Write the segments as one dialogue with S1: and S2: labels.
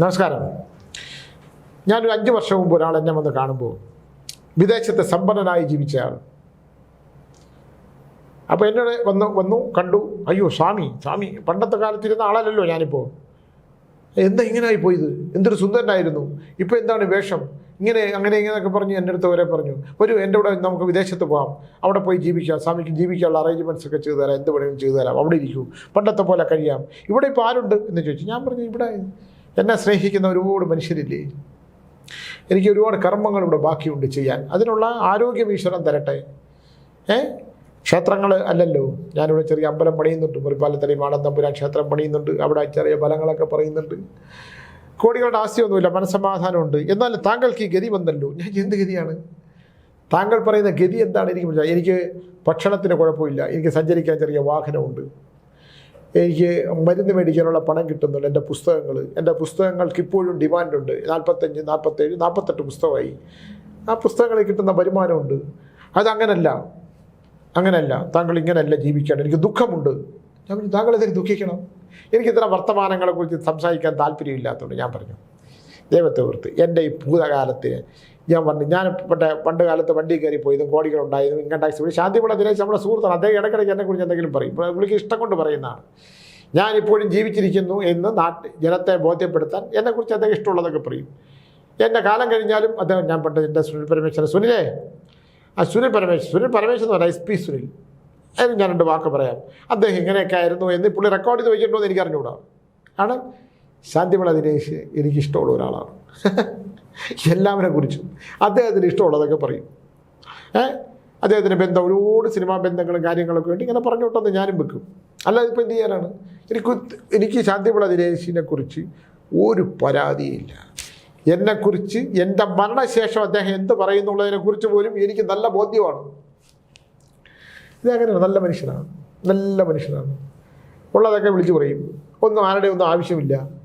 S1: നമസ്കാരം. ഞാനൊരു അഞ്ച് വർഷം മുമ്പ് ഒരാൾ എന്നെ വന്ന് കാണുമ്പോൾ വിദേശത്തെ സമ്പന്നനായി ജീവിച്ചയാൾ. അപ്പോൾ എന്നോട് വന്നു വന്നു കണ്ടു. അയ്യോ സ്വാമി സ്വാമി പണ്ടത്തെ കാലത്തിരുന്ന ആളല്ലല്ലോ ഞാനിപ്പോൾ. എന്താ ഇങ്ങനായി പോയത്? എന്തൊരു സുന്ദരനായിരുന്നു. ഇപ്പോൾ എന്താണ് വേഷം? ഇങ്ങനെ അങ്ങനെ ഇങ്ങനെയൊക്കെ പറഞ്ഞ് എന്റെ അടുത്ത് വരെ പറഞ്ഞു. ഒരു എന്റെ കൂടെ നമുക്ക് വിദേശത്ത് പോകാം അവിടെ പോയി ജീവിക്കാം. സ്വാമിക്ക് ജീവിക്കാനുള്ള അറേഞ്ച്മെന്റ്സ് ഒക്കെ ചെയ്തു തരാം. എന്ത് വേണമെങ്കിലും ചെയ്തു തരാം. അവിടെ ഇരിക്കൂ. പണ്ടത്തെ പോലെ കഴിയാം. ഇവിടെ ഇപ്പോൾ ആരുണ്ട്? എന്ന് ചോദിച്ചു. ഞാൻ പറഞ്ഞു ഇവിടെ എന്നെ സ്നേഹിക്കുന്ന ഒരുപാട് മനുഷ്യരില്ലേ? എനിക്ക് ഒരുപാട് കർമ്മങ്ങൾ ഇവിടെ ബാക്കിയുണ്ട് ചെയ്യാൻ. അതിനുള്ള ആരോഗ്യം ഈശ്വരൻ തരട്ടെ. ഏ? ക്ഷേത്രങ്ങൾ അല്ലല്ലോ. ഞാനിവിടെ ചെറിയ അമ്പലം പണിയുന്നുണ്ട്. മുറിപ്പാലത്തടി മാടൻ തമ്പുരാൻ ക്ഷേത്രം പണിയുന്നുണ്ട്. അവിടെ ചെറിയ ഫലങ്ങളൊക്കെ പറയുന്നുണ്ട്. കോടികളുടെ ആസ്തിയൊന്നുമില്ല. മനസ്സമാധാനമുണ്ട്. എന്നാൽ താങ്കൾക്ക് ഈ ഗതി വന്നല്ലോ. ഞാൻ എന്ത് ഗതിയാണ്? താങ്കൾ പറയുന്ന ഗതി എന്താണ്? എനിക്ക് എനിക്ക് ഭക്ഷണത്തിന് കുഴപ്പമില്ല. എനിക്ക് സഞ്ചരിക്കാൻ ചെറിയ വാഹനമുണ്ട്. എനിക്ക് മരുന്ന് മേടിക്കാനുള്ള പണം കിട്ടുന്നുണ്ട്. എന്റെ പുസ്തകങ്ങൾ എന്റെ പുസ്തകങ്ങൾക്ക് ഇപ്പോഴും ഡിമാൻഡുണ്ട്. നാൽപ്പത്തഞ്ച് നാൽപ്പത്തേഴ് നാൽപ്പത്തെട്ട് പുസ്തകമായി. ആ പുസ്തകങ്ങളിൽ കിട്ടുന്ന വരുമാനമുണ്ട്. അതങ്ങനല്ല. അങ്ങനല്ല. താങ്കൾ ഇങ്ങനെയല്ല ജീവിക്കണം എനിക്ക് ദുഃഖമുണ്ട്. ഞാൻ പറഞ്ഞു താങ്കൾ ഇതിന് ദുഃഖിക്കണം? എനിക്ക് ഇത്തരം വർത്തമാനങ്ങളെക്കുറിച്ച് സംസാരിക്കാൻ താല്പര്യമില്ലാത്തതുകൊണ്ട് ഞാൻ പറഞ്ഞു. ദൈവത്തെ ഓർത്ത് എന്റെ ഈ ഭൂതകാലത്ത് ഞാൻ പറഞ്ഞു ഞാൻ മറ്റേ പണ്ട് കാലത്ത് വണ്ടി കയറി പോയതും കോടികളുണ്ടായതും ഇൻകം ടാക്സ് വിളി ശാന്തിപിള്ള ദിനേശ് നമ്മുടെ സുഹൃത്താണ്. അദ്ദേഹം ഇടയ്ക്കിടയ്ക്ക് എന്നെക്കുറിച്ച് എന്തെങ്കിലും പറയും. വിളിക്ക് ഇഷ്ടം കൊണ്ട് പറയുന്നതാണ്. ഞാനിപ്പോഴും ജീവിച്ചിരിക്കുന്നു എന്ന് നാട്ട് ജനത്തെ ബോധ്യപ്പെടുത്താൻ എന്നെക്കുറിച്ച് അദ്ദേഹം ഇഷ്ടമുള്ളതൊക്കെ പറയും. എന്റെ കാലം കഴിഞ്ഞാലും അദ്ദേഹം ഞാൻ പണ്ട് എന്റെ സുനിൽ പരമേശ്വരൻ സുനിലേ ആ സുനിൽ പരമേശ്വരൻ സുനിൽ പരമേശ്വരൻ എന്ന് പറയാം എസ് പി സുനിൽ. അതിന് ഞാൻ രണ്ട് വാക്ക് പറയാം. അദ്ദേഹം ഇങ്ങനെയൊക്കെ ആയിരുന്നു എന്ന് പുള്ളി റെക്കോർഡ് ചെയ്ത് വെച്ചിട്ടുണ്ടോ എന്ന് എനിക്ക് അറിഞ്ഞുകൂടാ ആണ്? ശാന്തിമള ദിനേശ് എനിക്കിഷ്ടമുള്ള ഒരാളാണ്. എല്ലാവരെ കുറിച്ചും അദ്ദേഹത്തിന് ഇഷ്ടമുള്ളതൊക്കെ പറയും. ഏഹ് അദ്ദേഹത്തിന് ബന്ധം ഒരുപാട് സിനിമാ ബന്ധങ്ങളും കാര്യങ്ങളൊക്കെ വേണ്ടി ഇങ്ങനെ പറഞ്ഞു വിട്ടെന്ന് ഞാനും വെക്കും. അല്ലാതെ ഇപ്പോൾ എന്ത് ചെയ്യാനാണ്? എനിക്ക് എനിക്ക് ശാന്തിവിള ദിനേശിനെ കുറിച്ച് ഒരു പരാതിയില്ല. എന്നെക്കുറിച്ച് എന്റെ മരണശേഷം അദ്ദേഹം എന്ത് പറയുന്നുള്ളതിനെക്കുറിച്ച് പോലും എനിക്ക് നല്ല ബോധ്യമാണ്. ഇതങ്ങനെയാണ് നല്ല മനുഷ്യനാണ്. നല്ല മനുഷ്യനാണ്. ഉള്ളതൊക്കെ വിളിച്ചു പറയും. ഒന്നും ആരുടെ ഒന്നും ആവശ്യമില്ല.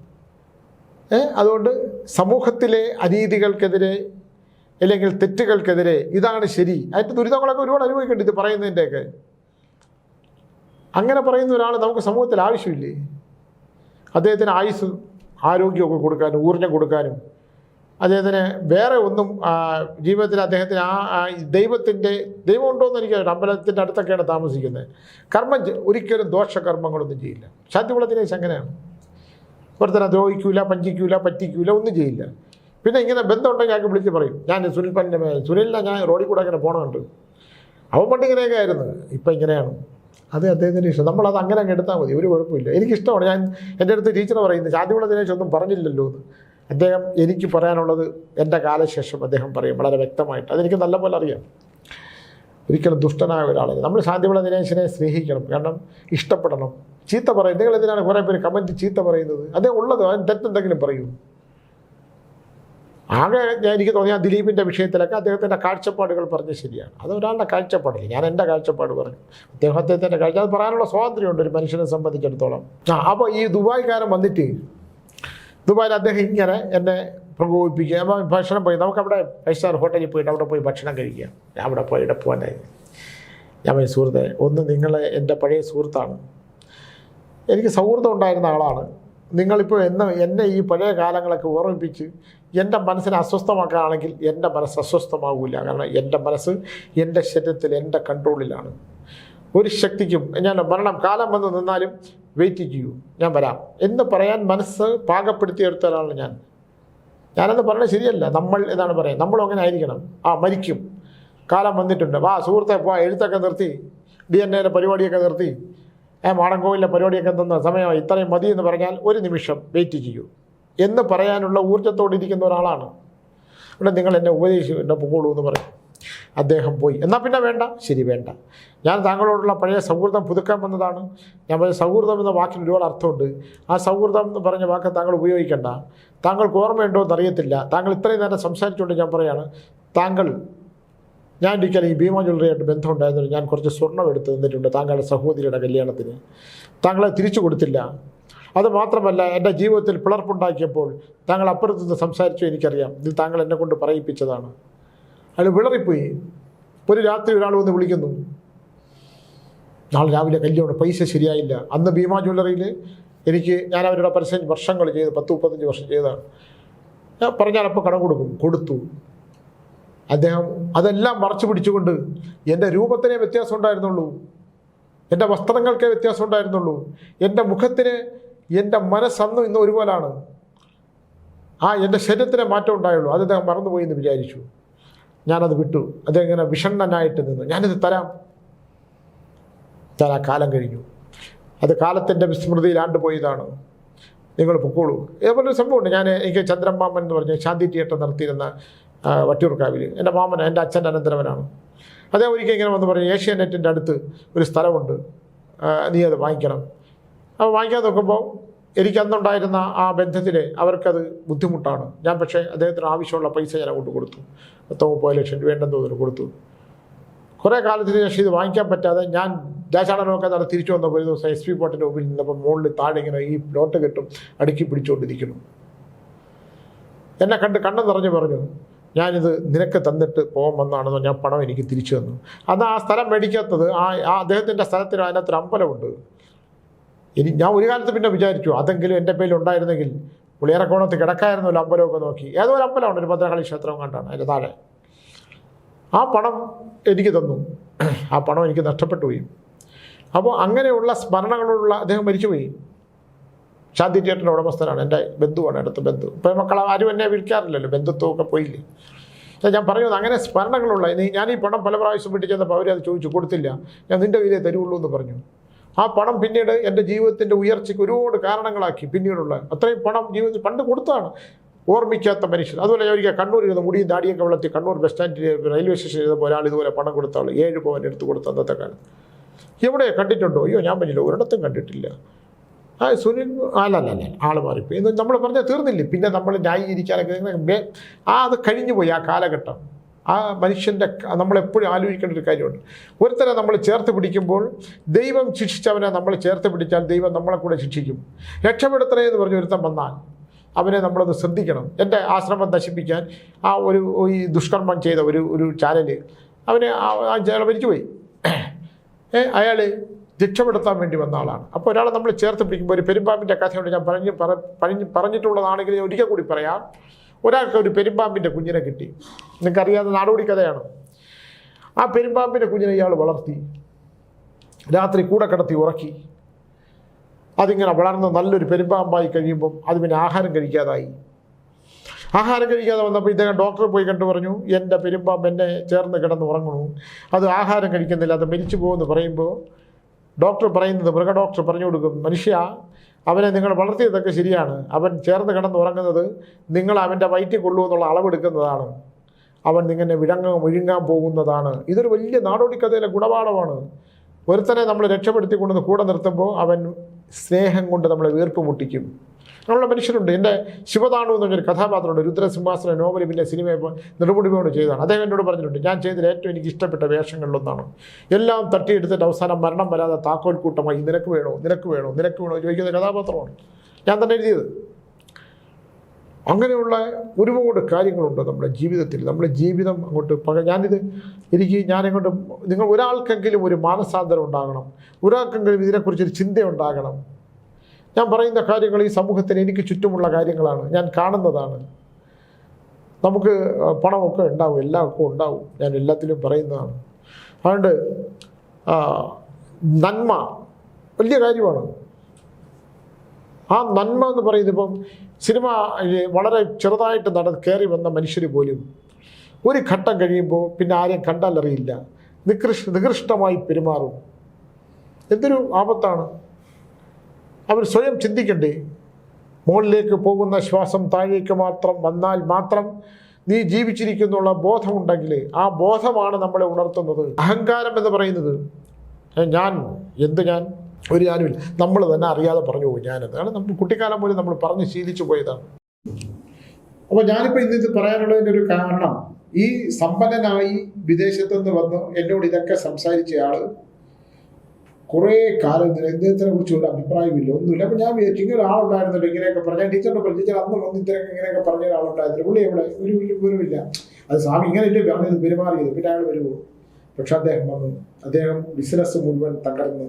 S1: അതുകൊണ്ട് സമൂഹത്തിലെ അനീതികൾക്കെതിരെ അല്ലെങ്കിൽ തെറ്റുകൾക്കെതിരെ ഇതാണ് ശരി. അതിന്റെ ദുരിതങ്ങളൊക്കെ ഒരുപാട് അനുഭവിക്കേണ്ടി ഇത് പറയുന്നതിന്റെയൊക്കെ. അങ്ങനെ പറയുന്ന ഒരാൾ നമുക്ക് സമൂഹത്തിൽ ആവശ്യമില്ലേ? അദ്ദേഹത്തിന് ആയുസ് ആരോഗ്യമൊക്കെ കൊടുക്കാനും ഊർജം കൊടുക്കാനും. അദ്ദേഹത്തിന് വേറെ ഒന്നും ജീവിതത്തിൽ അദ്ദേഹത്തിന് ആ ദൈവത്തിന്റെ ദൈവം ഉണ്ടോ എന്ന് എനിക്ക് അമ്പലത്തിന്റെ അടുത്തൊക്കെയാണ് താമസിക്കുന്നത്. കർമ്മം ഒരിക്കലും ദോഷകർമ്മങ്ങളൊന്നും ചെയ്യില്ല. ശാന്തികുള ദിനേശ് അങ്ങനെയാണ് ഒരുത്തനെ ദ്രോഹിക്കൂല പഞ്ചിക്കൂല പറ്റിക്കൂല ഒന്നും ചെയ്യില്ല. പിന്നെ ഇങ്ങനെ ബന്ധമുണ്ടെങ്കിൽ ഞങ്ങൾക്ക് വിളിച്ച് പറയും. ഞാൻ സുനിൽ പന്നെ സുനിലിനെ ഞാൻ റോഡിൽ കൂടെ അങ്ങനെ പോകണമുണ്ട് അവൻ പണ്ട് ഇങ്ങനെയൊക്കെ ആയിരുന്നു. ഇപ്പം ഇങ്ങനെയാണ്. അത് അദ്ദേഹത്തിന്റെ ഇഷ്ടം. നമ്മളത് അങ്ങനെ അങ്ങ് എടുത്താൽ മതി. ഒരു കുഴപ്പമില്ല. എനിക്കിഷ്ടമാണ്. ഞാൻ എന്റെ അടുത്ത് ടീച്ചർ പറയുന്നത് ശാന്തികുള ദിനേശ് ഒന്നും പറഞ്ഞില്ലല്ലോ എന്ന്. അദ്ദേഹം എനിക്ക് പറയാനുള്ളത് എന്റെ കാലശേഷം അദ്ദേഹം പറയും. വളരെ വ്യക്തമായിട്ട്. അതെനിക്ക് നല്ലപോലെ അറിയാം. ഒരിക്കലും ദുഷ്ടനായ ഒരാളെ നമ്മൾ ശാന്തിമുള്ള ദിനേശിനെ സ്നേഹിക്കണം. കാരണം ഇഷ്ടപ്പെടണം. ചീത്ത പറയും. നിങ്ങൾ എന്തിനാണ് കുറേ പേര് കമന്റ് ചീത്ത പറയുന്നത്? അതേ ഉള്ളത്. അതിന് തെറ്റെന്തെങ്കിലും പറയൂ. ആകെ ഞാൻ എനിക്ക് തോന്നിയ ദിലീപിന്റെ വിഷയത്തിലൊക്കെ അദ്ദേഹത്തിന്റെ കാഴ്ചപ്പാടുകൾ പറഞ്ഞ് ശരിയാണ്. അത് ഒരാളുടെ കാഴ്ചപ്പാടല്ലേ? ഞാൻ എന്റെ കാഴ്ചപ്പാട് പറഞ്ഞു. അദ്ദേഹം അദ്ദേഹത്തിന്റെ കാഴ്ച അത് പറയാനുള്ള സ്വാതന്ത്ര്യമുണ്ട് ഒരു മനുഷ്യനെ സംബന്ധിച്ചിടത്തോളം. ആ അപ്പോൾ ഈ ദുബായ്ക്കാരൻ വന്നിട്ട് ദുബായിൽ അദ്ദേഹം ഇങ്ങനെ എന്നെ പ്രകോപിപ്പിക്കുക. അപ്പോൾ ഭക്ഷണം പോയി. നമുക്കവിടെ ഫൈവ് സ്റ്റാർ ഹോട്ടലിൽ പോയിട്ട് അവിടെ പോയി ഭക്ഷണം കഴിക്കുക ഞാൻ അവിടെ പോയി ഇവിടെ പോകാനായി ഞാൻ പോയി സുഹൃത്തെ ഒന്ന് നിങ്ങൾ എന്റെ പഴയ സുഹൃത്താണ്. എനിക്ക് സൗഹൃദം ഉണ്ടായിരുന്ന ആളാണ്. നിങ്ങളിപ്പോൾ എന്നെ എന്നെ ഈ പഴയ കാലങ്ങളൊക്കെ ഓർമ്മിപ്പിച്ച് എന്റെ മനസ്സിനെ അസ്വസ്ഥമാക്കുകയാണെങ്കിൽ എന്റെ മനസ്സ് അസ്വസ്ഥമാകില്ല കാരണം എന്റെ മനസ്സ് എന്റെ ശരീരത്തിൽ എന്റെ കൺട്രോളിലാണ്. ഒരു ശക്തിക്കും ഞാൻ മരണം കാലം വന്ന് നിന്നാലും വെയിറ്റ് ചെയ്യൂ. ഞാൻ വരാം. എന്ന് പറയാൻ മനസ്സ് പാകപ്പെടുത്തിയെടുത്ത ഞാൻ. ഞാനത് പറഞ്ഞത് ശരിയല്ല. നമ്മൾ എന്നാണ് പറയുന്നത് നമ്മളും അങ്ങനെ ആയിരിക്കണം. ആ മരിക്കും. കാലം വന്നിട്ടുണ്ട്. വാ സുഹൃത്തെ പോ എഴുത്തൊക്കെ നിർത്തി. ഡി എൻ എയിലെ പരിപാടിയൊക്കെ നിർത്തി. ഏ മാടൻകോവിലെ പരിപാടിയൊക്കെ തന്ന സമയമായി. ഇത്രയും മതി എന്ന് പറഞ്ഞാൽ ഒരു നിമിഷം വെയിറ്റ് ചെയ്യൂ. എന്ന് പറയാനുള്ള ഊർജത്തോടെ ഇരിക്കുന്ന ഒരാളാണ്. ഇവിടെ നിങ്ങൾ എന്നെ ഉപദേശിച്ചു എന്നെ പോകുള്ളൂ എന്ന് പറയും. അദ്ദേഹം പോയി. എന്നാൽ പിന്നെ വേണ്ട? ശരി വേണ്ട. ഞാൻ താങ്കളോടുള്ള പഴയ സൗഹൃദം പുതുക്കാൻ വന്നതാണ്. ഞാൻ പറഞ്ഞ സൗഹൃദം എന്ന വാക്കിന് ഒരുപാട് അർത്ഥമുണ്ട്. ആ സൗഹൃദം എന്ന് പറഞ്ഞ വാക്ക് താങ്കൾ ഉപയോഗിക്കേണ്ട. താങ്കൾക്ക് ഓർമ്മയുണ്ടോ എന്നറിയത്തില്ല താങ്കൾ ഇത്രയും നേരം സംസാരിച്ചുകൊണ്ട് ഞാൻ പറയാണ് താങ്കൾ ഞാൻ ഒരിക്കലും ഈ ഭീമ ജ്വല്ലറിയായിട്ട് ബന്ധമുണ്ടായിരുന്നു ഞാൻ കുറച്ച് സ്വർണം എടുത്ത് തന്നിട്ടുണ്ട് താങ്കളുടെ സഹോദരിയുടെ കല്യാണത്തിന്. താങ്കളെ തിരിച്ചു കൊടുത്തില്ല. അത് മാത്രമല്ല എന്റെ ജീവിതത്തിൽ പിളർപ്പുണ്ടാക്കിയപ്പോൾ താങ്കൾ അപ്പുറത്ത് നിന്ന് സംസാരിച്ചു എനിക്കറിയാം. ഇത് താങ്കൾ എന്നെ കൊണ്ട് പറയിപ്പിച്ചതാണ്. അയാൾ വിളറിപ്പോയി. ഒരു രാത്രി ഒരാൾ വന്ന് വിളിക്കുന്നു. നാളെ രാവിലെ കല്യാണം പൈസ ശരിയായില്ല. അന്ന് ഭീമാ ജ്വല്ലറിയിൽ എനിക്ക് ഞാൻ അവരുടെ പരസ്യം വർഷങ്ങൾ ചെയ്ത് പത്ത് മുപ്പത്തഞ്ച് വർഷം ചെയ്തതാണ്. ഞാൻ പറഞ്ഞാൽ അപ്പോൾ കടം കൊടുക്കും. കൊടുത്തു. അദ്ദേഹം അതെല്ലാം മറച്ചു പിടിച്ചുകൊണ്ട് എന്റെ രൂപത്തിനെ വ്യത്യാസം ഉണ്ടായിരുന്നുള്ളൂ. എന്റെ വസ്ത്രങ്ങൾക്കേ വ്യത്യാസം ഉണ്ടായിരുന്നുള്ളൂ. എന്റെ മുഖത്തിന് എന്റെ മനസ്സന്നും ഇന്നും ഒരുപോലാണ്. ആ എന്റെ ശരീരത്തിനെ മാറ്റം ഉണ്ടായുള്ളൂ. അത് അദ്ദേഹം മറന്നുപോയി എന്ന് വിചാരിച്ചു. ഞാനത് വിട്ടു. അദ്ദേഹം ഇങ്ങനെ വിഷണ്ണനായിട്ട് നിന്നു. ഞാനിത് തരാം. ഞാൻ ആ കാലം കഴിഞ്ഞു. അത് കാലത്തിന്റെ വിസ്മൃതിയിൽ ആണ്ടുപോയതാണ്. നിങ്ങൾ പൊക്കോളൂ. ഇതേപോലെ ഒരു സംഭവമുണ്ട്. ഞാൻ എനിക്ക് ചന്ദ്രമാമൻ എന്ന് പറഞ്ഞ ശാന്തി തിയേറ്റർ നടത്തിയിരുന്ന വട്ടിയൂർക്കാവിൽ. എന്റെ മാമൻ എന്റെ അച്ഛന്റെ അനന്തരവനാണ്. അദ്ദേഹം ഒരിക്കൽ ഇങ്ങനെ വന്ന് പറഞ്ഞു ഏഷ്യാനെറ്റിന്റെ അടുത്ത് ഒരു സ്ഥലമുണ്ട്. നീ അത് വാങ്ങിക്കണം. അപ്പോൾ വാങ്ങിക്കാൻ നോക്കുമ്പോൾ എനിക്ക് അന്നുണ്ടായിരുന്ന ആ ബന്ധത്തിൽ അവർക്കത് ബുദ്ധിമുട്ടാണ്. ഞാൻ പക്ഷേ അദ്ദേഹത്തിന് ആവശ്യമുള്ള പൈസ ഞാൻ അങ്ങോട്ട് കൊടുത്തു. പത്തോ മുപ്പത് ലക്ഷം രൂപ തോന്നുന്നു കൊടുത്തു. കുറേ കാലത്തിന് ശേഷം ഇത് വാങ്ങിക്കാൻ പറ്റാതെ ഞാൻ ദേശാടനമൊക്കെ നട തിരിച്ചു വന്നപ്പോൾ ഒരു ദിവസം എസ് പി പോട്ടിന്റെ മുമ്പിൽ നിന്നപ്പോൾ മുകളിൽ താഴെ ഇങ്ങനെ ഈ പ്ലോട്ട് കെട്ടും അടുക്കി പിടിച്ചുകൊണ്ടിരിക്കുന്നു. എന്നെ കണ്ട് കണ്ണ് നിറഞ്ഞു പറഞ്ഞു ഞാനിത് നിനക്ക് തന്നിട്ട് പോകാൻ വന്നാണെന്നോ ഞാൻ പണം എനിക്ക് തിരിച്ചു തന്നു. അന്ന് ആ സ്ഥലം മേടിക്കാത്തത് ആ ആ അദ്ദേഹത്തിന്റെ സ്ഥലത്തിന് അതിനകത്തൊരു അമ്പലമുണ്ട്. ഇനി ഞാൻ ഒരു കാലത്ത് പിന്നെ വിചാരിച്ചു അതെങ്കിലും എന്റെ പേരിൽ ഉണ്ടായിരുന്നെങ്കിൽ പുളിയറക്കോണത്ത് കിടക്കായിരുന്നല്ലോ അമ്പലമൊക്കെ നോക്കി. ഏതോ ഒരു അമ്പലമുണ്ട് ഒരു ഭദ്രകാളി ക്ഷേത്രം കണ്ടാണ് അതിന്റെ താഴെ. ആ പണം എനിക്ക് തന്നു. ആ പണം എനിക്ക് നഷ്ടപ്പെട്ടു പോയി അപ്പോൾ അങ്ങനെയുള്ള സ്മരണകളോടുള്ള അദ്ദേഹം മരിച്ചുപോയി. ശാന്തി ചേട്ടന്റെ ഉടമസ്ഥനാണ് എന്റെ ബന്ധുവാണ് അടുത്ത ബന്ധു. ഇപ്പോൾ മക്കൾ ആരും എന്നെ വിളിക്കാറില്ലല്ലോ ബന്ധുത്വമൊക്കെ പോയില്ലേ. ഞാൻ പറഞ്ഞത് അങ്ങനെ സ്മരണകളുള്ള ഞാൻ ഈ പണം പല പ്രാവശ്യം വീട്ടിൽ ചെന്നപ്പോൾ അവരത് ചോദിച്ചു കൊടുത്തില്ല. ഞാൻ നിന്റെ കയ്യിലേ തരുള്ളൂ എന്ന് പറഞ്ഞു. ആ പണം പിന്നീട് എന്റെ ജീവിതത്തിന്റെ ഉയർച്ചയ്ക്ക് ഒരുപാട് കാരണങ്ങളാക്കി പിന്നീടുള്ള അത്രയും പണം ജീവിതത്തിൽ പണ്ട് കൊടുത്താണ് ഓർമ്മിക്കാത്ത മനുഷ്യൻ. അതുപോലെ ഞാൻ ഒരിക്കൽ കണ്ണൂരിൽ നിന്ന് മുടിയും ദാടിയൊക്കെ വളർത്തി കണ്ണൂർ ബസ് സ്റ്റാൻഡിൽ റെയിൽവേ സ്റ്റേഷനിൽ ചെയ്തപ്പോൾ ഒരാൾ ഇതുപോലെ പണം കൊടുത്ത ഏഴ് പവൻ എടുത്ത് കൊടുത്ത അന്നത്തെ കാലം എവിടെ കണ്ടിട്ടുണ്ടോ? അയ്യോ ഞാൻ പറഞ്ഞില്ല ഒരിടത്തും കണ്ടിട്ടില്ല. ആ സുനിൽ അല്ല അല്ല അല്ല ആൾ മാറിപ്പോയി. നമ്മൾ പറഞ്ഞാൽ തീർന്നില്ലേ? പിന്നെ നമ്മൾ ന്യായീകരിക്കാനൊക്കെ ആ അത് കഴിഞ്ഞു പോയി ആ കാലഘട്ടം. ആ മനുഷ്യന്റെ നമ്മളെപ്പോഴും ആലോചിക്കേണ്ട ഒരു കാര്യമുണ്ട്. ഒരുത്തരം നമ്മൾ ചേർത്ത് പിടിക്കുമ്പോൾ ദൈവം ശിക്ഷിച്ചവനെ നമ്മൾ ചേർത്ത് പിടിച്ചാൽ ദൈവം നമ്മളെ കൂടെ ശിക്ഷിക്കും. രക്ഷപ്പെടുത്തണേ എന്ന് പറഞ്ഞ് ഒരുത്തൻ വന്നാൽ അവനെ നമ്മളത് ശ്രദ്ധിക്കണം. എന്റെ ആശ്രമം നശിപ്പിക്കാൻ ആ ഒരു ഈ ദുഷ്കർമ്മം ചെയ്ത ഒരു ഒരു ചാനൽ അവനെ ആ- ചാനൽ മരിച്ചുപോയി. അയാൾ രക്ഷപ്പെടുത്താൻ വേണ്ടി വന്ന ആളാണ്. അപ്പോൾ ഒരാളെ നമ്മൾ ചേർത്ത് പിടിക്കുമ്പോൾ ഒരു പെരുമ്പാമ്പിന്റെ കഥയുണ്ട് ഞാൻ പറഞ്ഞ് പറ- പറഞ്ഞ് പറഞ്ഞിട്ടുള്ളതാണെങ്കിൽ ഒരിക്കൽ കൂടി പറയാം. ഒരാൾക്ക് ഒരു പെരുമ്പാമ്പിന്റെ കുഞ്ഞിനെ കിട്ടി. നിങ്ങൾക്കറിയാവുന്ന നാടോടി കഥയാണ്. ആ പെരുമ്പാമ്പിന്റെ കുഞ്ഞിനെ ഇയാൾ വളർത്തി. രാത്രി കൂടെ കിടത്തി ഉറക്കി. അതിങ്ങനെ വളർന്ന് നല്ലൊരു പെരുമ്പാമ്പായി കഴിയുമ്പം അത് പിന്നെ ആഹാരം കഴിക്കാതായി. ആഹാരം കഴിക്കാതെ വന്നപ്പോൾ ഇദ്ദേഹം ഡോക്ടറെ പോയി കണ്ടു പറഞ്ഞു എന്റെ പെരുമ്പാമ്പ് എന്നെ ചേർന്ന് കിടന്ന് ഉറങ്ങണു. അത് ആഹാരം കഴിക്കുന്നില്ല അത് മരിച്ചു പോകുമെന്ന് പറയുമ്പോൾ ഡോക്ടർ പറയുന്നത് മൃഗ ഡോക്ടർ പറഞ്ഞു കൊടുക്കും മനുഷ്യ അവനെ നിങ്ങൾ വളർത്തിയതൊക്കെ ശരിയാണ്. അവൻ ചേർന്ന് കിടന്ന് ഉറങ്ങുന്നത് നിങ്ങൾ അവന്റെ വയറ്റിൽ കൊള്ളുമെന്നുള്ള അളവെടുക്കുന്നതാണ്. അവൻ നിങ്ങനെ വിഴങ്ങാൻ വിഴുങ്ങാൻ പോകുന്നതാണ്. ഇതൊരു വലിയ നാടോടിക്കഥയിലെ ഗുണപാഠമാണ്. ഒരുത്തനെ നമ്മൾ രക്ഷപ്പെടുത്തി കൊണ്ടുവന്ന് കൂടെ നിർത്തുമ്പോൾ അവൻ സ്നേഹം കൊണ്ട് നമ്മളെ വീർപ്പ് മുട്ടിക്കും. അങ്ങനെയുള്ള മനുഷ്യരുണ്ട്. എന്റെ ശിവതാണു എന്ന് പറഞ്ഞൊരു കഥാപാത്രമുണ്ട്. രുദ്രസിംഹാസന നോവൽ പിന്നെ സിനിമ നെടുമുടിമയോട് ചെയ്തതാണ്. അദ്ദേഹം എന്നോട് പറഞ്ഞിട്ടുണ്ട് ഞാൻ ചെയ്തതിൽ ഏറ്റവും എനിക്ക് ഇഷ്ടപ്പെട്ട വേഷങ്ങളിലൊന്നാണ്. എല്ലാം തട്ടിയെടുത്തിട്ട് അവസാനം മരണം വരാതെ താക്കോൽ കൂട്ടമായി നിനക്ക് വേണോ? നിനക്ക് വേണോ? നിനക്ക് വേണോ? ചോദിക്കുന്ന കഥാപാത്രമാണ്. ഞാൻ തന്നെ എഴുതിയത്. അങ്ങനെയുള്ള ഒരുപാട് കാര്യങ്ങളുണ്ട് നമ്മുടെ ജീവിതത്തിൽ. നമ്മുടെ ജീവിതം അങ്ങോട്ട് പക ഞാനിത് എനിക്ക് ഞാനങ്ങോട്ട് നിങ്ങൾ ഒരാൾക്കെങ്കിലും ഒരു മാനസാന്തരം ഉണ്ടാകണം. ഒരാൾക്കെങ്കിലും ഇതിനെക്കുറിച്ചൊരു ചിന്തയുണ്ടാകണം. ഞാൻ പറയുന്ന കാര്യങ്ങൾ ഈ സമൂഹത്തിന് എനിക്ക് ചുറ്റുമുള്ള കാര്യങ്ങളാണ്. ഞാൻ കാണുന്നതാണ്. നമുക്ക് പണമൊക്കെ ഉണ്ടാവും എല്ലാവർക്കും ഉണ്ടാവും. ഞാൻ എല്ലാത്തിലും പറയുന്നതാണ്. അതുകൊണ്ട് നന്മ വലിയ കാര്യമാണ്. ആ നന്മ എന്ന് പറയുന്നത് ഇപ്പം സിനിമ വളരെ ചെറുതായിട്ട് നട കയറി വന്ന മനുഷ്യർ പോലും ഒരു ഘട്ടം കഴിയുമ്പോൾ പിന്നെ ആരെയും കണ്ടാലറിയില്ല നികൃഷ് നികൃഷ്ടമായി പെരുമാറും. എന്തൊരു ആപത്താണ്. അവർ സ്വയം ചിന്തിക്കണ്ടേ? മുകളിലേക്ക് പോകുന്ന ശ്വാസം താഴേക്ക് മാത്രം വന്നാൽ മാത്രം നീ ജീവിച്ചിരിക്കുന്നുള്ള ബോധമുണ്ടെങ്കിൽ ആ ബോധമാണ് നമ്മളെ ഉണർത്തുന്നത്. അഹങ്കാരം എന്ന് പറയുന്നത് ഞാൻ എന്ത് ഞാൻ? ഒരു ഞാനുമില്ല. നമ്മൾ തന്നെ അറിയാതെ പറഞ്ഞു പോകും ഞാനെന്ന്. കാരണം നമ്മൾ കുട്ടിക്കാലം പോലും നമ്മൾ പറഞ്ഞ് ശീലിച്ചു പോയതാണ്. അപ്പോൾ ഞാനിപ്പോൾ ഇന്ന് ഇത് പറയാനുള്ളതിന്റെ ഒരു കാരണം ഈ സമ്പന്നനായി വിദേശത്തുനിന്ന് വന്ന് എന്നോട് ഇതൊക്കെ സംസാരിച്ച സംസാരിച്ചയാൾ കുറേ കാലം ഇദ്ദേഹത്തിനെ കുറിച്ചുള്ള അഭിപ്രായമില്ല ഒന്നുമില്ല. അപ്പം ഞാൻ വിചാരിച്ചു ഇങ്ങനെ ഒരാളുണ്ടായിരുന്നല്ലോ ഇങ്ങനെയൊക്കെ പറഞ്ഞാൽ ടീച്ചറിനെ പറഞ്ഞു ടീച്ചർ അന്ന് വന്ന് ഇത്രയൊക്കെ ഇങ്ങനെയൊക്കെ പറഞ്ഞ ഒരാളുണ്ടായിരുന്നു പുള്ളി എവിടെ ഒരു വിവരമില്ല അത് സ്വാമി ഇങ്ങനെയല്ലേ പറഞ്ഞത്? പെരുമാറിയത്. പിന്നെ അയാൾ വരുമോ പക്ഷെ അദ്ദേഹം വന്നു. അദ്ദേഹം ബിസിനസ് മുഴുവൻ തകർന്ന്.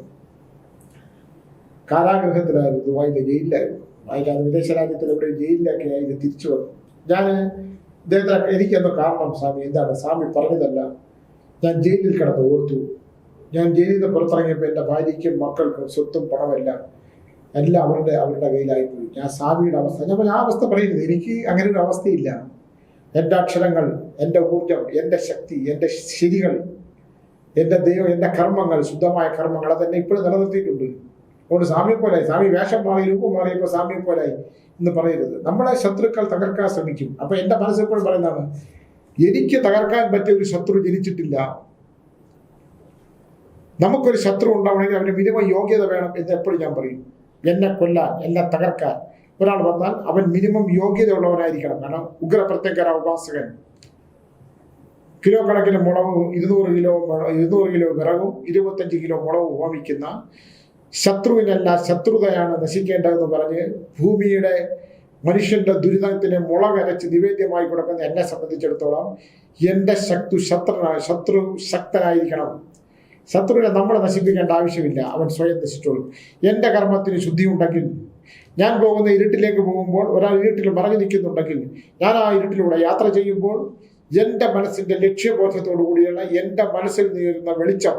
S1: കാരാഗൃഹത്തിലായിരുന്നു ദുബായിലെ ജയിലിലായിരുന്നു. അതിലാണ് വിദേശ രാജ്യത്തിൽ ഇവിടെ ജയിലിലൊക്കെ ആയിട്ട് തിരിച്ചു വന്നു. ഞാൻ ഇദ്ദേഹത്തിന് എനിക്കെന്തോ കാരണം സ്വാമി? എന്താണ്? സ്വാമി പറഞ്ഞതല്ല. ഞാൻ ജയിലിൽ കിടന്ന് ഓർത്തു. ഞാൻ ജയിലിൽ നിന്ന് പുറത്തിറങ്ങിയപ്പോൾ എന്റെ ഭാര്യയ്ക്കും മക്കൾക്കും സ്വത്തും പണമെല്ലാം എല്ലാം അവരുടെ അവരുടെ കയ്യിലായിപ്പോയി. ഞാൻ സ്വാമിയുടെ അവസ്ഥ ഞാൻ ആ അവസ്ഥ പറയുന്നത് എനിക്ക് അങ്ങനെ ഒരു അവസ്ഥയില്ല. എന്റെ അക്ഷരങ്ങൾ എന്റെ ഊർജം എന്റെ ശക്തി എന്റെ ശരികൾ എന്റെ ദൈവം എന്റെ കർമ്മങ്ങൾ ശുദ്ധമായ കർമ്മങ്ങൾ അതെന്നെ ഇപ്പോഴും നിലനിർത്തിയിട്ടുണ്ട്. അതുകൊണ്ട് സ്വാമിയെ പോലായി സ്വാമി വേഷം മാറി രൂപം മാറിയപ്പോൾ സ്വാമിയെ പോലായി എന്ന് പറയരുത്. നമ്മളെ ശത്രുക്കൾ തകർക്കാൻ ശ്രമിക്കും. അപ്പൊ എന്റെ മനസ്സിപ്പോഴും പറയുന്നതാണ് എനിക്ക് തകർക്കാൻ പറ്റിയ ഒരു ശത്രു ജനിച്ചിട്ടില്ല. നമുക്കൊരു ശത്രു ഉണ്ടാവണമെങ്കിൽ അവന് മിനിമം യോഗ്യത വേണം എന്ന് എപ്പോഴും ഞാൻ പറയും. എന്നെ കൊല്ലാൻ എന്നെ തകർക്കാൻ. ഒരാൾ വന്നാൽ അവൻ മിനിമം യോഗ്യത ഉള്ളവനായിരിക്കണം കാരണം ഉഗ്രപ്രത്യങ്കര ഉപാസകൻ. കിലോ കണക്കിന് മുളകും ഇരുന്നൂറ് കിലോ ഇരുന്നൂറ് കിലോ വിറകും ഇരുപത്തഞ്ച് കിലോ മുളകും ഹോമിക്കുന്ന ശത്രുവിനല്ല ശത്രുതയാണ് നശിക്കേണ്ടതെന്ന് പറഞ്ഞ് ഭൂമിയുടെ മനുഷ്യന്റെ ദുരിതത്തിന് മുളകരച്ച് നിവേദ്യമായി കൊടുക്കുന്ന എന്നെ സംബന്ധിച്ചിടത്തോളം എന്റെ ശത്രു ശത്രു ശക്തനായിരിക്കണം. ശത്രുവിനെ നമ്മളെ നശിപ്പിക്കേണ്ട ആവശ്യമില്ല. അവൻ സ്വയം നശിച്ചോളും. എന്റെ കർമ്മത്തിന് ശുദ്ധി ഉണ്ടെങ്കിൽ ഞാൻ പോകുന്ന ഇരുട്ടിലേക്ക് പോകുമ്പോൾ ഒരാൾ ഇരുട്ടിൽ മറഞ്ഞു നിൽക്കുന്നുണ്ടെങ്കിൽ ഞാൻ ആ ഇരുട്ടിലൂടെ യാത്ര ചെയ്യുമ്പോൾ എന്റെ മനസ്സിന്റെ ലക്ഷ്യബോധത്തോടു കൂടിയുള്ള എന്റെ മനസ്സിൽ നീരുന്ന വെളിച്ചം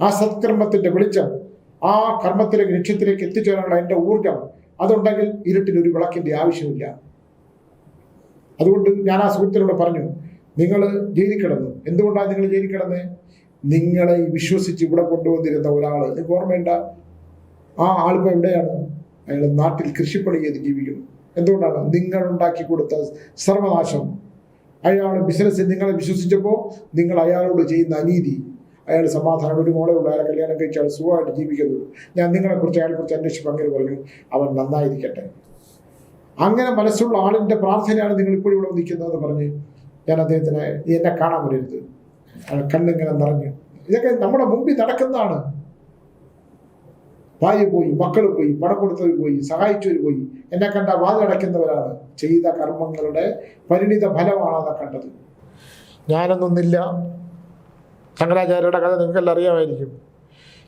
S1: ആ സത്കർമ്മത്തിന്റെ വെളിച്ചം ആ കർമ്മത്തിലേക്ക് ലക്ഷ്യത്തിലേക്ക് എത്തിച്ചേരാനുള്ള എന്റെ ഊർജം അതുണ്ടെങ്കിൽ ഇരുട്ടിൽ ഒരു വിളക്കിന്റെ ആവശ്യമില്ല. അതുകൊണ്ട് ഞാൻ ആ സുഹൃത്തിനോട് പറഞ്ഞു നിങ്ങൾ ജയിലിൽ എന്തുകൊണ്ടാണ് നിങ്ങൾ ജയിലിൽ നിങ്ങളെ വിശ്വസിച്ച് ഇവിടെ കൊണ്ടുവന്നിരുന്ന ഒരാൾ നിങ്ങൾക്ക് ഓർമ്മയുണ്ട? ആ ആളിപ്പോൾ എവിടെയാണ്? അയാൾ നാട്ടിൽ കൃഷിപ്പണി ചെയ്ത് ജീവിക്കുന്നു. എന്തുകൊണ്ടാണ്? നിങ്ങൾ ഉണ്ടാക്കി കൊടുത്ത സർവനാശം. അയാൾ ബിസിനസ്സിൽ നിങ്ങളെ വിശ്വസിച്ചപ്പോൾ നിങ്ങൾ അയാളോട് ചെയ്യുന്ന അനീതി. അയാൾ സമാധാനം ഒരു മോളെ ഉള്ള. അയാളെ കല്യാണം കഴിച്ച് അയാൾ സുഖമായിട്ട് ജീവിക്കുന്നു. ഞാൻ നിങ്ങളെ കുറിച്ച് അയാളെ കുറിച്ച് അന്വേഷിച്ചപ്പോൾ അങ്ങനെ പറഞ്ഞു. അവൻ നന്നായിരിക്കട്ടെ. അങ്ങനെ മനസ്സുള്ള ആളിന്റെ പ്രാർത്ഥനയാണ് നിങ്ങൾ ഇപ്പോഴും ഇവിടെ നിൽക്കുന്നതെന്ന് പറഞ്ഞ് ഞാൻ അദ്ദേഹത്തിനെ "നീ എന്നെ കാണാൻ വരരുത്. കണ്ണിങ്ങനെ നിറഞ്ഞു ഇതൊക്കെ നമ്മുടെ മുമ്പിൽ നടക്കുന്നതാണ്. ഭാര്യ പോയി മക്കൾ പോയി പണം കൊടുത്തവർ പോയി സഹായിച്ചവർ പോയി. എന്നെ കണ്ട വാതിലടയ്ക്കുന്നവരാണ് ചെയ്ത കർമ്മങ്ങളുടെ പരിണിത ഫലമാണ് അതാ കണ്ടത്. ഞാനൊന്നൊന്നില്ല ശങ്കരാചാര്യരുടെ കഥ നിങ്ങൾക്കെല്ലാം അറിയാമായിരിക്കും.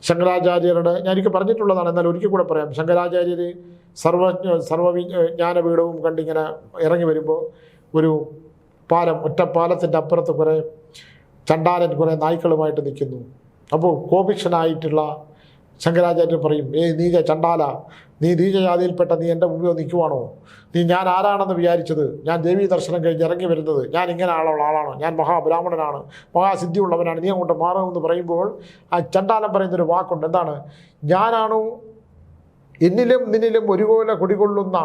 S1: ശങ്കരാചാര്യരുടെ ഞാൻ എനിക്ക് പറഞ്ഞിട്ടുള്ളതാണ് എന്നാൽ ഒരിക്കൽ കൂടെ പറയാം. ശങ്കരാചാര്യർ സർവജ്ഞ സർവവിജ്ഞാനപീഠവും കണ്ടിങ്ങനെ ഇറങ്ങി വരുമ്പോൾ ഒരു പാലം ഒറ്റപ്പാലത്തിന്റെ അപ്പുറത്ത് കുറേ ചണ്ടാലൻ കുറേ നായ്ക്കളുമായിട്ട് നിൽക്കുന്നു. അപ്പോൾ കോപിക്ഷനായിട്ടുള്ള ശങ്കരാചാര്യർ പറയും ഏയ് നീജ ചണ്ടാല നീ നീചജാതിയിൽപ്പെട്ട നീ എന്റെ മുമ്പിൽ നിൽക്കുവാണോ? നീ ഞാൻ ആരാണെന്ന് വിചാരിച്ചത്? ഞാൻ ദേവീ ദർശനം കഴിഞ്ഞ് ഇറങ്ങി വരുന്നത് ഞാൻ ഇങ്ങനെ ആളുള്ള ആളാണ്? ഞാൻ മഹാബ്രാഹ്മണനാണ് മഹാസിദ്ധിയുള്ളവനാണ് നീ അങ്ങോട്ട് മാറുമെന്ന് പറയുമ്പോൾ ആ ചണ്ടാലം പറയുന്നൊരു വാക്കുണ്ട്. എന്താണ്? ഞാനാണോ എന്നിലും നിന്നിലും ഒരുപോലെ കുടികൊള്ളുന്ന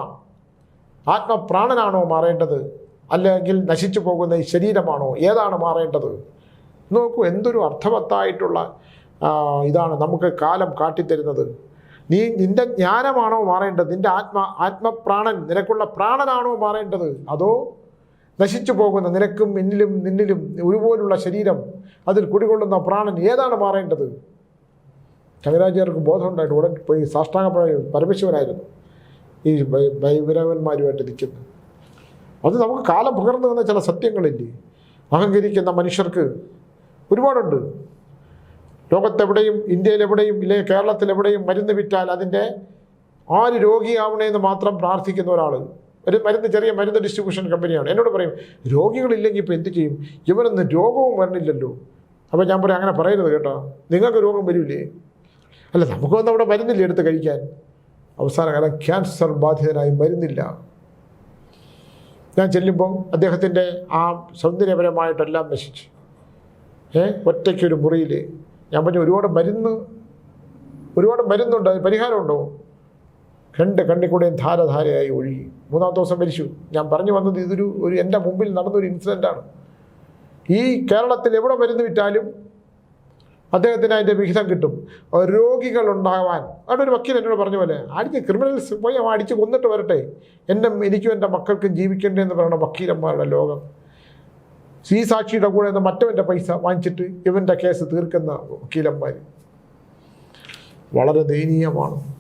S1: ആത്മപ്രാണനാണോ മാറേണ്ടത്? അല്ലെങ്കിൽ നശിച്ചു പോകുന്ന ഈ ശരീരമാണോ? ഏതാണ് മാറേണ്ടത്? നോക്കൂ എന്തൊരു അർത്ഥവത്തായിട്ടുള്ള ഇതാണ് നമുക്ക് കാലം കാട്ടിത്തരുന്നത്. നീ നിന്റെ ജ്ഞാനമാണോ മാറേണ്ടത്? നിന്റെ ആത്മ ആത്മപ്രാണൻ നിനക്കുള്ള പ്രാണനാണോ മാറേണ്ടത്? അതോ നശിച്ചു പോകുന്ന നിനക്കും എന്നിലും നിന്നിലും ഒരുപോലുള്ള ശരീരം അതിൽ കുടികൊള്ളുന്ന പ്രാണൻ ഏതാണ് മാറേണ്ടത്? ശങ്കരാചാര്യർക്ക് ബോധമുണ്ടായിട്ട് ഉടൻ പോയി സാഷ്ടാംഗ പരമശിവനായിരുന്നു ഈ വൈവിരവന്മാരുമായിട്ട് നിൽക്കുന്നത് അത് നമുക്ക് കാലം പകർന്നു വന്ന ചില സത്യങ്ങളില്ലേ? അഹങ്കരിക്കുന്ന മനുഷ്യർക്ക് ഒരുപാടുണ്ട്. ലോകത്തെവിടെയും ഇന്ത്യയിലെവിടെയും ഇല്ലെങ്കിൽ കേരളത്തിലെവിടെയും മരുന്ന് വിറ്റാൽ അതിന്റെ ആര് രോഗിയാവണേന്ന് മാത്രം പ്രാർത്ഥിക്കുന്ന ഒരാൾ ഒരു മരുന്ന് ചെറിയ മരുന്ന് ഡിസ്ട്രിബ്യൂഷൻ കമ്പനിയാണ് എന്നോട് പറയും രോഗികളില്ലെങ്കിൽ ഇപ്പോൾ എന്ത് ചെയ്യും? ഇവനൊന്നും രോഗവും വരണില്ലല്ലോ. അപ്പോൾ ഞാൻ പറയും അങ്ങനെ പറയരുത് കേട്ടോ. നിങ്ങൾക്ക് രോഗം വരില്ലേ അല്ല നമുക്ക് വന്ന് അവിടെ മരുന്നില്ല എടുത്ത് കഴിക്കാൻ? അവസാന കാലം ക്യാൻസർ ബാധിതനായി മരുന്നില്ല. ഞാൻ ചെല്ലുമ്പോൾ അദ്ദേഹത്തിന്റെ ആ സൗന്ദര്യപരമായിട്ടെല്ലാം നശിച്ചു. ഏ? ഒറ്റയ്ക്കൊരു മുറിയിൽ ഞാൻ പറഞ്ഞു ഒരുപാട് മരുന്ന് ഒരുപാട് മരുന്നുണ്ട് അതിന് പരിഹാരമുണ്ടോ? രണ്ട് കണ്ണിക്കൂടെയും ധാരധാരയായി ഒഴുകി. മൂന്നാമത്തെ ദിവസം മരിച്ചു. ഞാൻ പറഞ്ഞു വന്നത് ഇതൊരു ഒരു എന്റെ മുമ്പിൽ നടന്നൊരു ഇൻസിഡന്റാണ് ഈ കേരളത്തിൽ എവിടെ മരുന്ന് വിറ്റാലും അദ്ദേഹത്തിന് അതിന്റെ വിഹിതം കിട്ടും. രോഗികൾ ഉണ്ടാവാൻ. അവിടെ ഒരു വക്കീൽ എന്നോട് പറഞ്ഞ പോലെ അടിച്ച് ക്രിമിനൽസ് പോയി അടിച്ച് കൊന്നിട്ട് വരട്ടെ. എന്റെ എനിക്കും എന്റെ മക്കൾക്കും ജീവിക്കണ്ടേ എന്ന് പറയുന്ന വക്കീലന്മാരുടെ ലോകം. ഈ സാക്ഷിയുടെ കൂടെ നിന്ന് മറ്റവന്റെ പൈസ വാങ്ങിച്ചിട്ട് ഇവന്റെ കേസ് തീർക്കുന്ന വക്കീലന്മാർ വളരെ ദയനീയമാണ്.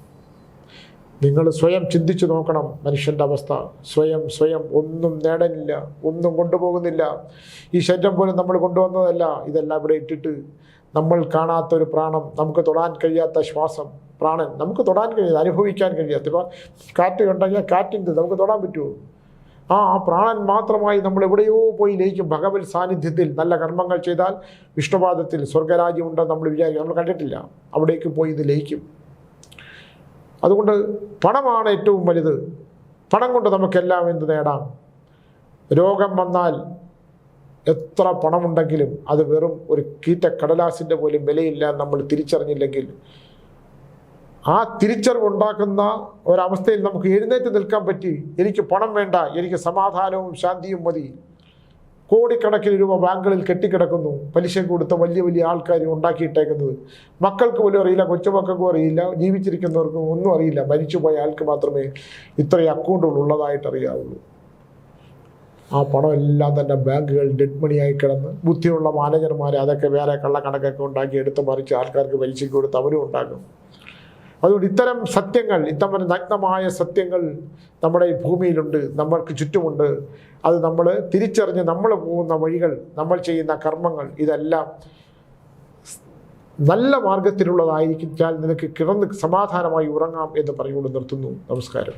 S1: നിങ്ങൾ സ്വയം ചിന്തിച്ചു നോക്കണം മനുഷ്യന്റെ അവസ്ഥ. സ്വയം സ്വയം ഒന്നും നേടാനില്ല ഒന്നും കൊണ്ടുപോകുന്നില്ല. ഈ ശരീരം പോലും നമ്മൾ കൊണ്ടുവന്നതല്ല. ഇതെല്ലാം ഇവിടെ ഇട്ടിട്ട് നമ്മൾ കാണാത്തൊരു പ്രാണം നമുക്ക് തൊടാൻ കഴിയാത്ത ശ്വാസം പ്രാണൻ നമുക്ക് തൊടാൻ കഴിയാത്ത അനുഭവിക്കാൻ കഴിയാത്ത. കാറ്റ് ഉണ്ടെങ്കിൽ കാറ്റിന്റെ നമുക്ക് തൊടാൻ പറ്റുമോ? ആ പ്രാണൻ മാത്രമായി നമ്മൾ എവിടെയോ പോയി ലയിക്കും. ഭഗവത് സാന്നിധ്യത്തിൽ നല്ല കർമ്മങ്ങൾ ചെയ്താൽ വിഷ്ണുപാദത്തിൽ സ്വർഗരാജ്യം ഉണ്ടെന്ന് നമ്മൾ വിചാരിക്കും. നമ്മൾ കണ്ടിട്ടില്ല. അവിടേക്ക് പോയി ഇത് ലയിക്കും. അതുകൊണ്ട് പണമാണ് ഏറ്റവും വലുത്. പണം കൊണ്ട് നമുക്കെല്ലാം എന്ത് നേടാം? രോഗം വന്നാൽ എത്ര പണമുണ്ടെങ്കിലും അത് വെറും ഒരു കീറ്റ കടലാസിന്റെ പോലും വിലയില്ല നമ്മൾ തിരിച്ചറിഞ്ഞില്ലെങ്കിൽ ആ തിരിച്ചറിവുണ്ടാക്കുന്ന ഒരവസ്ഥയിൽ നമുക്ക് എഴുന്നേറ്റ് നിൽക്കാൻ പറ്റി. എനിക്ക് പണം വേണ്ട എനിക്ക് സമാധാനവും ശാന്തിയും മതി. കോടിക്കണക്കിന് രൂപ ബാങ്കുകളിൽ കെട്ടിക്കിടക്കുന്നു. പലിശ കൊടുത്ത വലിയ വലിയ ആൾക്കാർ ഉണ്ടാക്കിയിട്ടേക്കുന്നത്. മക്കൾക്ക് പോലും അറിയില്ല കൊച്ചുമക്കൾക്കും അറിയില്ല ജീവിച്ചിരിക്കുന്നവർക്കും ഒന്നും അറിയില്ല. മരിച്ചുപോയ ആൾക്ക് മാത്രമേ ഇത്രയും അക്കൗണ്ടുകൾ ഉള്ളതായിട്ട് അറിയാവുള്ളൂ. ആ പണമെല്ലാം തന്നെ ബാങ്കുകൾ ഡെഡ് മണിയായി കിടന്ന് ബുദ്ധിയുള്ള മാനേജർമാർ അതൊക്കെ വേറെ കള്ളക്കണക്കൊക്കെ ഉണ്ടാക്കി എടുത്ത് മറിച്ച് ആൾക്കാർക്ക് പലിശയ്ക്ക് കൊടുത്ത് അവരും ഉണ്ടാക്കും. അതുകൊണ്ട് ഇത്തരം സത്യങ്ങൾ ഇത്തരം നഗ്നമായ സത്യങ്ങൾ നമ്മുടെ ഈ ഭൂമിയിലുണ്ട് നമ്മൾക്ക് ചുറ്റുമുണ്ട്. അത് നമ്മൾ തിരിച്ചറിഞ്ഞ് നമ്മൾ പോകുന്ന വഴികൾ നമ്മൾ ചെയ്യുന്ന കർമ്മങ്ങൾ ഇതെല്ലാം നല്ല മാർഗത്തിലുള്ളതായിരിക്കാൻ നിനക്ക് കിടന്ന് സമാധാനമായി ഉറങ്ങാം എന്ന് പറഞ്ഞുകൊണ്ട് നിർത്തുന്നു. നമസ്കാരം.